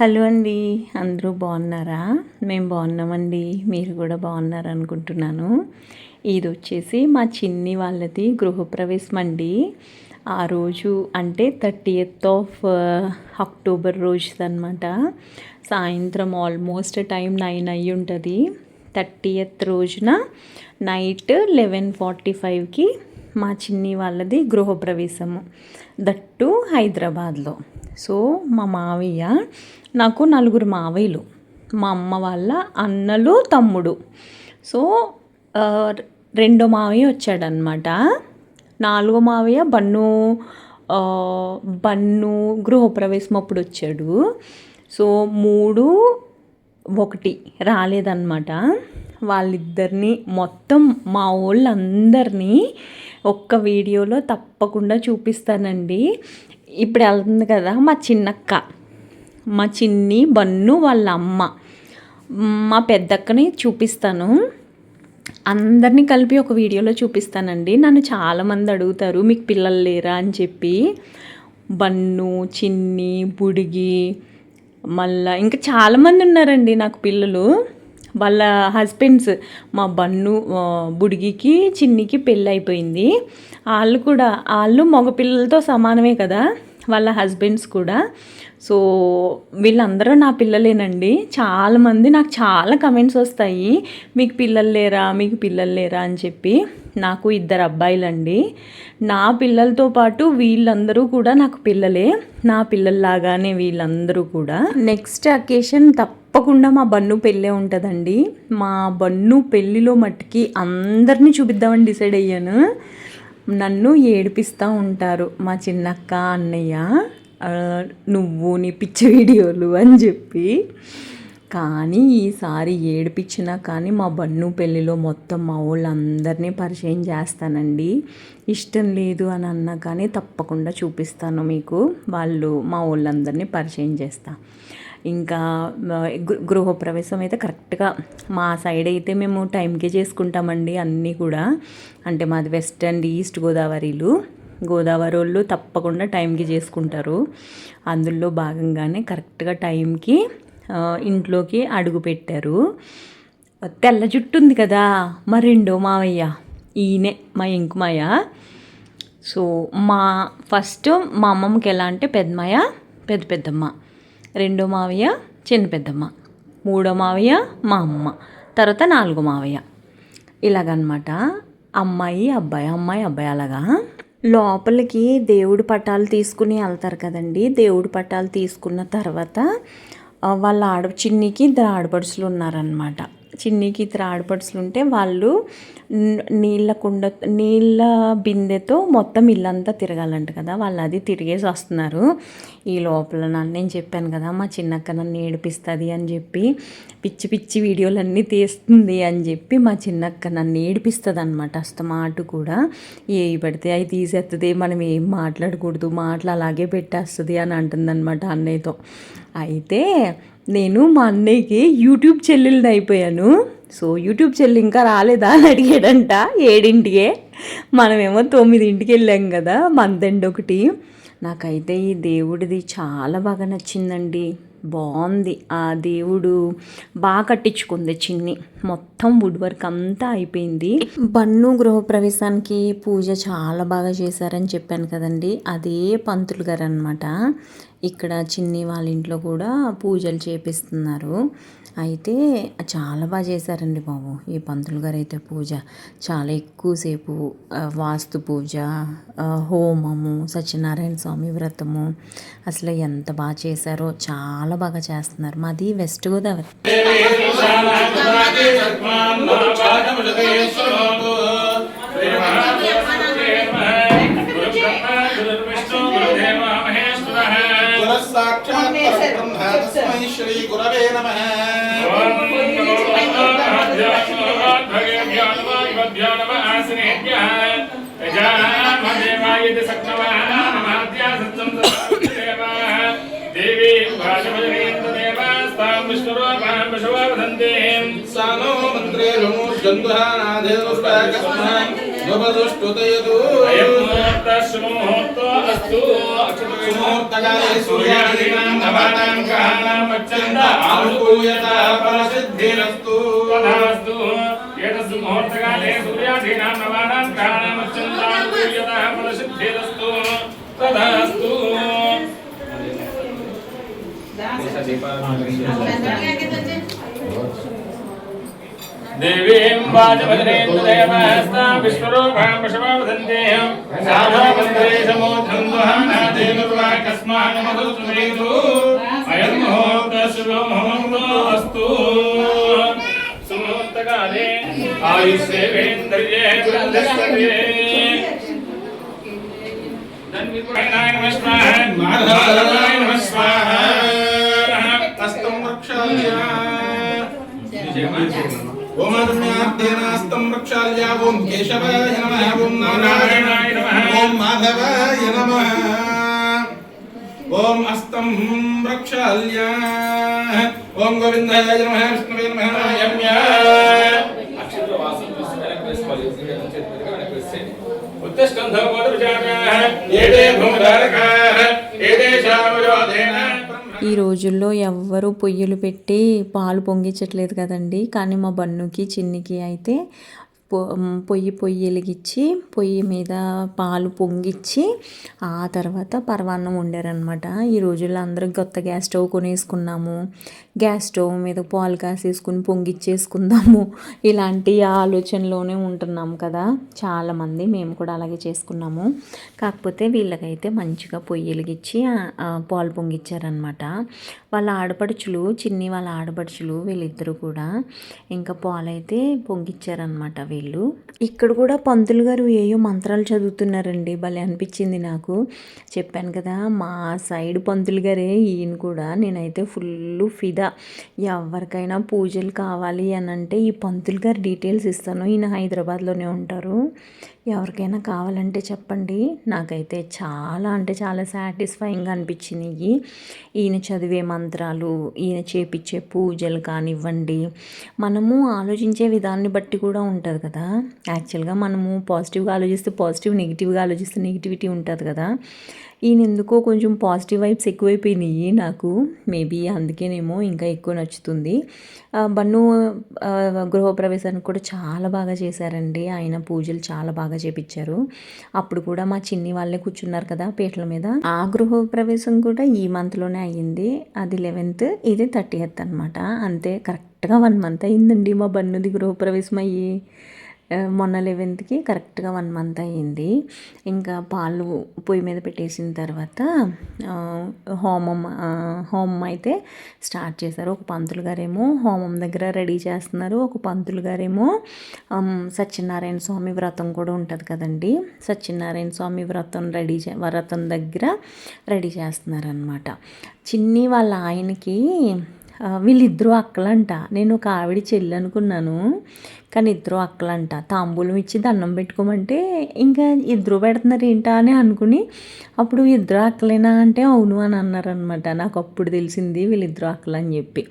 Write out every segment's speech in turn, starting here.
Hello అండి అందరూ బాగున్నారా? మేము బాగున్నామండి మీరు కూడా బాగున్నారు అనుకుంటున్నాను ఇది వచ్చేసి మా చిన్ని వాళ్ళది గృహప్రవేశం అండి. ఆ రోజు అంటే థర్టీయత్ ఆఫ్ అక్టోబర్ రోజు అనమాట సాయంత్రం ఆల్మోస్ట్ టైం నైన్ అయ్యి ఉంటుంది థర్టీయత్ రోజున నైట్ లెవెన్ ఫార్టీ ఫైవ్కి మా చిన్ని వాళ్ళది గృహప్రవేశము. దట్టు హైదరాబాద్లో. సో మా మావయ్య నాకు నలుగురు మావయ్యలు. మా అమ్మ వాళ్ళ అన్నలు తమ్ముడు. సో రెండో మావయ్య వచ్చాడనమాట నాలుగో మావయ్య బన్ను బన్ను గృహప్రవేశం అప్పుడు వచ్చాడు సో మూడు ఒకటి రాలేదన్నమాట. వాళ్ళిద్దరినీ మొత్తం మా వాళ్ళందరినీ ఒక్క వీడియోలో తప్పకుండా చూపిస్తానండి. ఇప్పుడు వెళ్తుంది కదా మా చిన్నక్క. మా చిన్ని బన్ను వాళ్ళ అమ్మ. మా పెద్దక్కని చూపిస్తాను. అందరినీ కలిపి ఒక వీడియోలో చూపిస్తానండి. నన్ను చాలామంది అడుగుతారు మీకు పిల్లలు లేరా? అని చెప్పి. బన్ను చిన్ని బుడిగి మళ్ళా ఇంకా చాలామంది ఉన్నారండి నాకు పిల్లలు. వాళ్ళ హస్బెండ్స్ మా బన్ను బుడిగికి చిన్నికి పెళ్ళి అయిపోయింది. వాళ్ళు కూడా వాళ్ళు మగపిల్లలతో సమానమే కదా? వాళ్ళ హస్బెండ్స్ కూడా. సో వీళ్ళందరూ నా పిల్లలేనండి. చాలామంది నాకు చాలా కమెంట్స్ వస్తాయి. మీకు పిల్లలు లేరా? మీకు పిల్లలు లేరా? అని చెప్పి. నాకు ఇద్దరు అబ్బాయిలండి. నా పిల్లలతో పాటు వీళ్ళందరూ కూడా నాకు పిల్లలే. నా పిల్లల్లాగానే వీళ్ళందరూ కూడా. నెక్స్ట్ అకేషన్ తప్పకుండా మా బన్ను పెళ్ళే ఉంటుందండి. మా బన్ను పెళ్ళిలో మట్టుకి అందరినీ చూపిద్దామని డిసైడ్ అయ్యాను. నన్ను ఏడిపిస్తూ ఉంటారు. మా చిన్నక్క అన్నయ్య నువ్వు నీ పిచ్చి వీడియోలు అని చెప్పి. కానీ ఈసారి ఏడిపించినా కానీ మా బన్ను పెళ్ళిలో మొత్తం మా వాళ్ళందరినీ పరిచయం చేస్తానండి. ఇష్టం లేదు అని అన్నా కానీ తప్పకుండా చూపిస్తాను మీకు. వాళ్ళు మా వాళ్ళందరినీ పరిచయం చేస్తాను ఇంకా గృహప్రవేశం అయితే కరెక్ట్గా మా సైడ్ అయితే మేము టైంకే చేసుకుంటామండి అన్నీ కూడా. అంటే మాది వెస్ట్ అండ్ ఈస్ట్ గోదావరిలు. గోదావరి వాళ్ళు తప్పకుండా టైంకి చేసుకుంటారు. అందులో భాగంగానే కరెక్ట్గా టైంకి ఇంట్లోకి అడుగు పెట్టారు. తెల్ల జుట్టు ఉంది కదా మా రెండో మావయ్య ఈయనే మా ఇంకుమయ్య సో మా ఫస్ట్ మా అమ్మమ్మకి ఎలా అంటే పెద్దమాయ పెద్ద పెద్దమ్మ. రెండో మావయ్య చిన్న పెద్దమ్మ. మూడో మావయ్య మా అమ్మ. తర్వాత నాలుగో మావయ్య. ఇలాగనమాట. అమ్మాయి అబ్బాయి అమ్మాయి అబ్బాయి అలాగా. లోపలికి దేవుడి పటాలు తీసుకుని వెళ్తారు కదండి. దేవుడి పటాలు తీసుకున్న తర్వాత వాళ్ళ ఆడ చిన్నికి ఇద్దరు ఆడపడుచులు ఉన్నారనమాట. చిన్నికి ఇతర ఆడపడుచులు ఉంటే వాళ్ళు నీళ్ళ కుండ నీళ్ళ బిందెతో మొత్తం ఇల్లంతా తిరగాలంట కదా. వాళ్ళు అది తిరిగేసి వస్తున్నారు. ఈ లోపల నన్ను నేను చెప్పాను కదా మా చిన్నక్క నన్ను ఏడిపిస్తుంది అని చెప్పి పిచ్చి పిచ్చి వీడియోలన్నీ తీస్తుంది అని చెప్పి మా చిన్నక్క నన్ను ఏడిపిస్తుంది అనమాట అస్తమాటు కూడా. ఏవి పడితే అవి తీసేస్తుంది మనం ఏం మాట్లాడకూడదు మాటలు అలాగే పెట్టేస్తుంది అని అంటుందన్నమాట అన్నయ్యతో. అయితే నేను మా అన్నయ్యకి యూట్యూబ్ చెల్లెల్ని అయిపోయాను. సో యూట్యూబ్ చెల్లి ఇంకా రాలేదా అని అడిగాడంట ఏడింటికే. మనమేమో తొమ్మిదింటికి వెళ్ళాం కదా మంత్ ఒకటి. నాకైతే ఈ దేవుడిది చాలా బాగా నచ్చిందండి. బాగుంది. ఆ దేవుడు బాగా కట్టించుకుంది చిన్ని. మొత్తం వుడ్ వర్క్ అంతా అయిపోయింది. బన్ను గృహప్రవేశానికి పూజ చాలా బాగా చేశారని చెప్పాను కదండి. అదే పంతులు గారు అనమాట ఇక్కడ చిన్ని వాళ్ళ ఇంట్లో కూడా పూజలు చేపిస్తున్నారు. అయితే చాలా బాగా చేశారండి బాబు ఈ పంతులు గారు అయితే పూజ. చాలా ఎక్కువసేపు వాస్తు పూజ హోమము సత్యనారాయణ స్వామి వ్రతము. అసలు ఎంత బాగా చేశారో చాలా బాగా చేస్తున్నారు. మాది వెస్ట్ గోదావరి. శ్రీ గురవే నమః దేవీ భాషమజనేంద్రదేవాస్తాం విష్ణురూపాం పశువా వదంతే సానో మంత్రే నమో జంతుహానాదేవస్వాగస్మాన్ శుభదుష్టుతయదు అస్తు సుముహూర్తకాలే సూర్యాదీనాం నవానాం గ్రహాణాం వచ్చంద ఆనుకూయత ఫలసిద్ధిరస్తు తదాస్తు ఏతస్సు ముహూర్తకాలే సూర్యాదీనాం నవానాం గ్రహాణాం వచ్చంద అనుకూయతః ఫలసిద్ధిరస్తు తదాస్తు దేవీం देवीं वाचभद्रेन्द्रदेवस्तां विश्वरूपां पशुपावधन्तेहं साधुवन्द्रे समोद्धं दुहानादेवुर्वा कस्मान्मधुतु मेतु अयं मुहूर्तशुभमुहूर्तो अस्तु सुमुहूर्तकाले आयुष्येवेन्द्रिये वृन्धस्तर्ये धन्विपुरणाय नमस्मान् माधव ఓమర్మ్యాద్యేనాస్తం వృక్షాల్య ఓం కేశవాయ నమః ఓం నారాయణాయ నమః ఓం మాధవాయ నమః ఓం అస్తం వృక్షాల్య ఓం గోవిందాయ నమః విష్ణువే నమః నారాయణ్య ఏడే భూమధారకాః ఏదేశామయోధేన ఈ రోజుల్లో ఎవ్వరూ పొయ్యిలు పెట్టి పాలు పొంగించట్లేదు కదండి. కానీ మా బన్నుకి చిన్నికి అయితే పొ పొయ్యి పొయ్యి వెలిగించి పొయ్యి మీద పాలు పొంగిచ్చి ఆ తర్వాత పరవాన్నం వండారనమాట ఈ రోజుల్లో అందరూ కొత్త గ్యాస్ స్టవ్ కొనేసుకున్నాము. గ్యాస్ స్టవ్ మీద పాలు కాసేసుకుని పొంగిచ్చేసుకుందాము. ఇలాంటి ఆలోచనలోనే ఉంటున్నాం కదా. చాలామంది మేము కూడా అలాగే చేసుకున్నాము. కాకపోతే వీళ్ళకైతే మంచిగా పొయ్యి వెలిగించి పాలు పొంగిచ్చారనమాట వాళ్ళ ఆడపడుచులు చిన్ని వాళ్ళ ఆడపడుచులు వీళ్ళిద్దరూ కూడా ఇంకా పాలైతే పొంగిచ్చారనమాట వీళ్ళు. ఇక్కడ కూడా పంతులు గారు ఏయో మంత్రాలు చదువుతున్నారండి. భలే అనిపించింది నాకు. చెప్పాను కదా మా సైడ్ పంతులు గారే ఈయన కూడా నేనైతే ఫుల్ ఫిదా ఎవరికైనా పూజలు కావాలి అని అంటే ఈ పంతులు గారు డీటెయిల్స్ ఇస్తాను. ఈయన హైదరాబాద్లోనే ఉంటారు. ఎవరికైనా కావాలంటే చెప్పండి. నాకైతే చాలా అంటే చాలా సాటిస్ఫైయింగ్గా అనిపించినాయి. ఈయన చదివే మంత్రాలు ఈయన చేపించే పూజలు కానివ్వండి మనము ఆలోచించే విధాన్ని బట్టి కూడా ఉంటుంది కదా. యాక్చువల్గా మనము పాజిటివ్గా ఆలోచిస్తే పాజిటివ్ నెగిటివ్గా ఆలోచిస్తే నెగిటివిటీ ఉంటుంది కదా. ఈయన ఎందుకో కొంచెం పాజిటివ్ వైబ్స్ ఎక్కువైపోయినాయి నాకు. మేబీ అందుకేనేమో ఇంకా ఎక్కువ నచ్చుతుంది. బన్ను గృహప్రవేశానికి కూడా చాలా బాగా చేశారండి. ఆయన పూజలు చాలా బాగా చేపించారు. అప్పుడు కూడా మా చిన్ని వాళ్ళే కూర్చున్నారు కదా పీటల మీద. ఆ గృహప్రవేశం కూడా ఈ మంత్లోనే అయ్యింది. అది లెవెన్త్ ఇది థర్టీ ఎత్ అనమాట అంతే కరెక్ట్గా వన్ మంత్ అయ్యిందండి మా బన్నుది గృహప్రవేశం అయ్యి. మొన్న లెవెన్త్కి కరెక్ట్గా వన్ మంత్ అయ్యింది. ఇంకా పాలు పొయ్యి మీద పెట్టేసిన తర్వాత హోమం హోమం అయితే స్టార్ట్ చేశారు. ఒక పంతులు గారేమో హోమం దగ్గర రెడీ చేస్తున్నారు. ఒక పంతులు గారేమో సత్యనారాయణ స్వామి వ్రతం కూడా ఉంటుంది కదండి. సత్యనారాయణ స్వామి వ్రతం రెడీ చే వ్రతం దగ్గర రెడీ చేస్తున్నారనమాట చిన్ని వాళ్ళ ఆయనకి వీళ్ళిద్దరూ అక్కలంట. నేను ఒక ఆవిడ చెల్లి అనుకున్నాను. కానీ ఇద్దరు అక్కలంట. తాంబూలం ఇచ్చి దండం పెట్టుకోమంటే ఇంకా ఇద్దరు పెడుతున్నారు ఏంటా అని అనుకుని అప్పుడు ఇద్దరు అక్కలేనా అంటే అవును అని అన్నారనమాట నాకు అప్పుడు తెలిసింది వీళ్ళిద్దరు అక్కలు అని చెప్పి.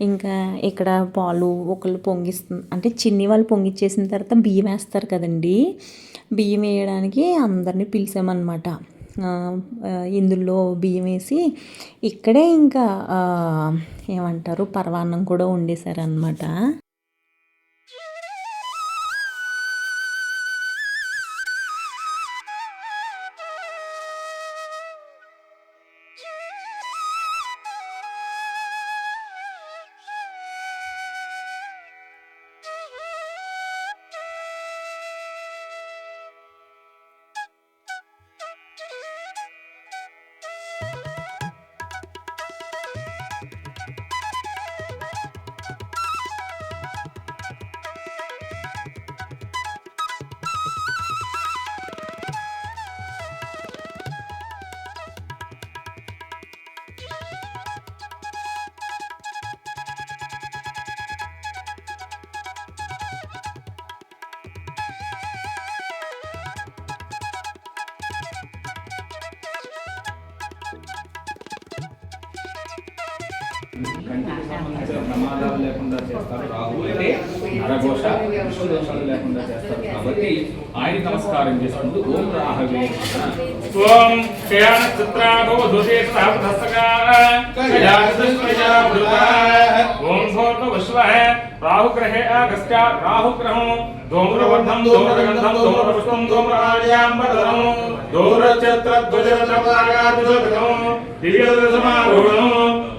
ఇంకా ఇక్కడ పాలు ఒకళ్ళు పొంగిస్తుంది అంటే చిన్ని వాళ్ళు పొంగిచ్చేసిన తర్వాత బియ్యం వేస్తారు కదండి. బియ్యం వేయడానికి అందరినీ పిలిచామన్నమాట. ఇందులో బియ్యం వేసి ఇక్కడే ఇంకా ఏమంటారు పరవాన్నం కూడా వండేశారనమాట కంటికి సంబంధించిన ప్రమాదాలు లేకుండా చేస్తారు రాహు అయితే నరఘోష విష్ణు దోషాలు లేకుండా చేస్తారు కాబట్టి ఆయన నమస్కారం చేసుకుంటూ ఓం రాహవే నమః. ఓం క్షయాణ చిత్రాగో ధృతే సహస్రకా ఓం భోర్వ విశ్వ రాహుగ్రహే అగస్త్య రాహుగ్రహం ధూమ్రవర్ధం ధూమ్రగంధం ధూమ్రపుష్పం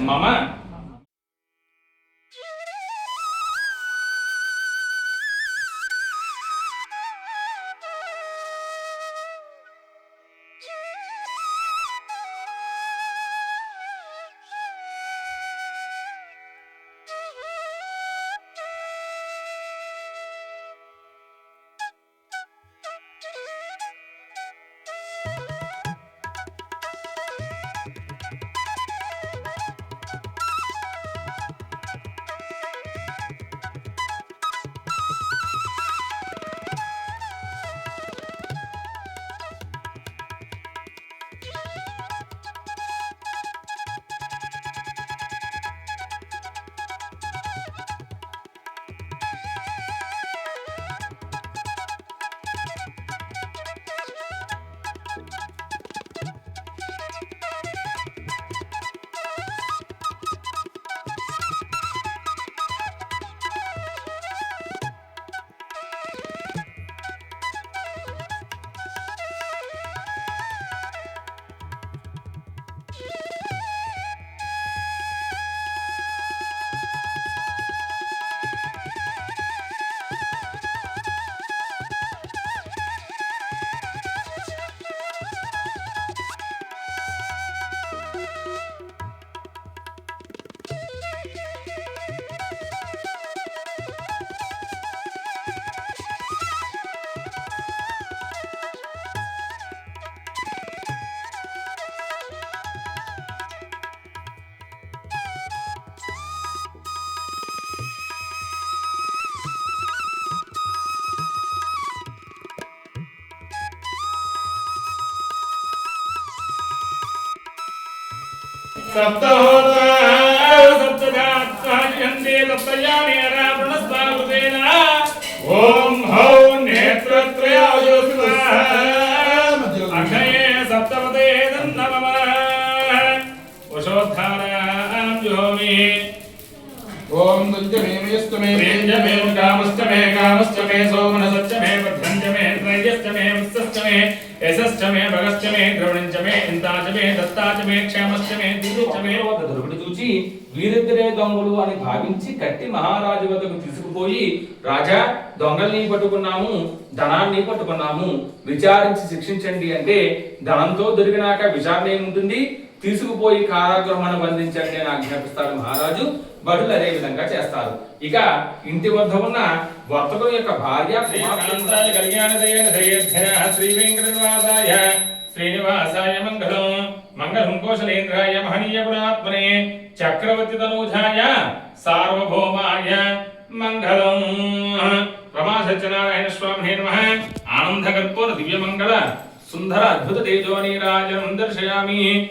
慢慢。सप्त होता सप्तधात्वा यन्दे सप्तयानि अरापणस्वाहुतेन ॐ हौं नेत्रत्रयायो स्वाहा अक्षये सप्तपदे नमः वशोद्धारां जुहोमि ॐ दुञ्जमेमयस्तु मे व्यञ्जमे कामश्च मे कामश्च मे सोमनसच्च मे बद्धञ्च मे त्रयश्च मे वत्सश्च मे యశశ్చ మే భగశ్చ మే ద్రవణంచ మే ఇంతాచ మే దత్తాచ మే క్షేమశ్చ మే మే ఒక దొరుకుడు చూచి వీరిద్దరే దొంగలు అని భావించి కట్టి మహారాజు వద్దకు తీసుకుపోయి రాజా దొంగల్ని పట్టుకున్నాము ధనాన్ని పట్టుకున్నాము విచారించి శిక్షించండి అంటే ధనంతో దొరికినాక విచారణ ఏముంటుంది? తీసుకుపోయి కారాగృహం బంధించండి అని ఆజ్ఞాపిస్తారు మహారాజు. బడులు అదే విధంగా చేస్తారు. ఇక ఇంటి వద్ద ఉన్న వర్తకుల యొక్క భార్య శ్రీనివాసాయ మంగళం మంగళం కోశలేంద్రాయ మహనీయ గుణాత్మనే చక్రవర్తి తనూజాయ సార్వభౌమాయ మంగళం. రమా సత్యనారాయణ స్వామినే నమః. ఆనంద కర్పూర దివ్య మంగళ సుందర అద్భుత తేజో నీరాజనం దర్శయామి.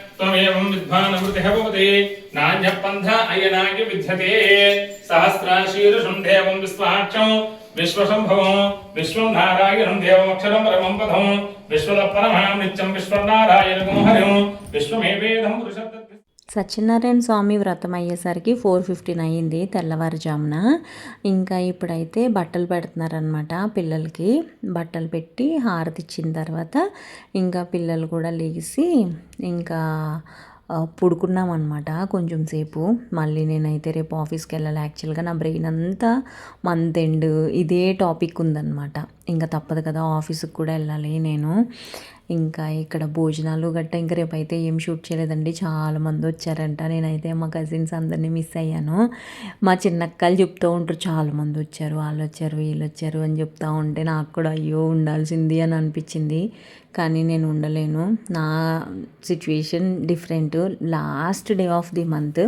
త్వమేవం విద్వాన్ అమృతిః భవతి నాణ్య పంథ అయనాయ విద్యతే సహస్రాశీర్షం దేవం విశ్వాక్షం విశ్వసంభవం విశ్వం నారాయణం దేవమక్షరం పరమం పదం విశ్వద పరమాం నిత్యం విశ్వనారాయణం హరిం విశ్వమేవేదం పురుష సత్యనారాయణ స్వామి వ్రతం అయ్యేసరికి ఫోర్ ఫిఫ్టీన్ అయ్యింది తెల్లవారుజామున. ఇంకా ఇప్పుడైతే బట్టలు పెడుతున్నారనమాట పిల్లలకి. బట్టలు పెట్టి హారతి ఇచ్చిన తర్వాత ఇంకా పిల్లలు కూడా లేచి ఇంకా పుడుకున్నామన్నమాట అనమాట కొంచెం సేపు. మళ్ళీ నేనైతే రేపు ఆఫీస్కి వెళ్ళాలి. యాక్చువల్గా నా బ్రెయిన్ అంతా మంత్ ఎండ్ ఇదే టాపిక్ ఉందన్నమాట. ఇంకా తప్పదు కదా ఆఫీస్కి కూడా వెళ్ళాలి నేను. ఇంకా ఇక్కడ భోజనాలు గట్ట ఇంకా రేపు అయితే ఏం షూట్ చేయలేదండి. చాలా మంది వచ్చారంట. నేనైతే మా కజిన్స్ అందరినీ మిస్ అయ్యాను. మా చిన్నక్కలు చెప్తూ ఉంటారు చాలా మంది వచ్చారు వాళ్ళు వచ్చారు వీళ్ళు వచ్చారు అని చెప్తూ ఉంటే నాకు కూడా అయ్యో ఉండాల్సింది అని అనిపించింది. కానీ నేను ఉండలేను. నా situation different last day of the month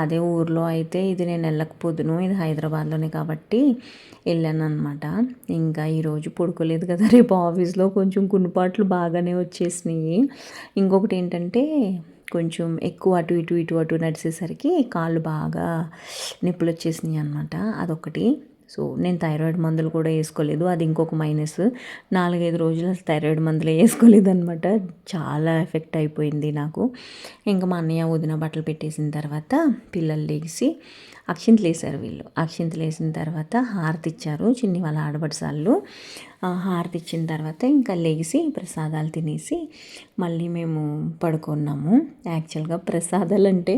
అదే ఊర్లో అయితే ఇది నేను వెళ్ళకపోదును. ఇది హైదరాబాద్లోనే కాబట్టి వెళ్ళాను అనమాట ఇంకా ఈరోజు పడుకోలేదు కదా. రేపు ఆఫీస్లో కొంచెం కునుపాట్లు బాగానే వచ్చేసినాయి. ఇంకొకటి ఏంటంటే కొంచెం ఎక్కువ అటు ఇటు ఇటు అటు నడిచేసరికి కాళ్ళు బాగా నిప్పులు వచ్చేసినాయి అనమాట అదొకటి. సో నేను థైరాయిడ్ మందులు కూడా వేసుకోలేదు. అది ఇంకొక మైనస్. నాలుగైదు రోజులు థైరాయిడ్ మందులు వేసుకోలేదు అనమాట చాలా ఎఫెక్ట్ అయిపోయింది నాకు. ఇంకా మా అన్నయ్య వదిన బట్టలు పెట్టేసిన తర్వాత పిల్లలు లేచి అక్షింతలు వేసారు వీళ్ళు. అక్షింతలు వేసిన తర్వాత హారతి ఇచ్చారు. చిన్ని వాళ్ళ ఆడపడిసాళ్ళు హారతి ఇచ్చిన తర్వాత ఇంకా లేచి ప్రసాదాలు తినేసి మళ్ళీ మేము పడుకున్నాము. యాక్చువల్గా ప్రసాదాలు అంటే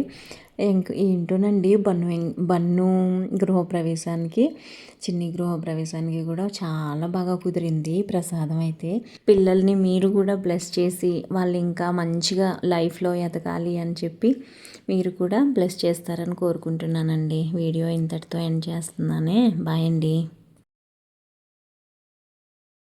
ఇంక ఏంటోనండి బన్ను బన్ను గృహప్రవేశానికి చిన్ని గృహప్రవేశానికి కూడా చాలా బాగా కుదిరింది ప్రసాదం అయితే. పిల్లల్ని మీరు కూడా బ్లెస్ చేసి వాళ్ళు ఇంకా మంచిగా లైఫ్లో ఎదగాలి అని చెప్పి మీరు కూడా బ్లెస్ చేస్తారని కోరుకుంటున్నానండి. వీడియో ఇంతటితో ఎండ్ చేస్తున్నానే. బాయ్ అండి.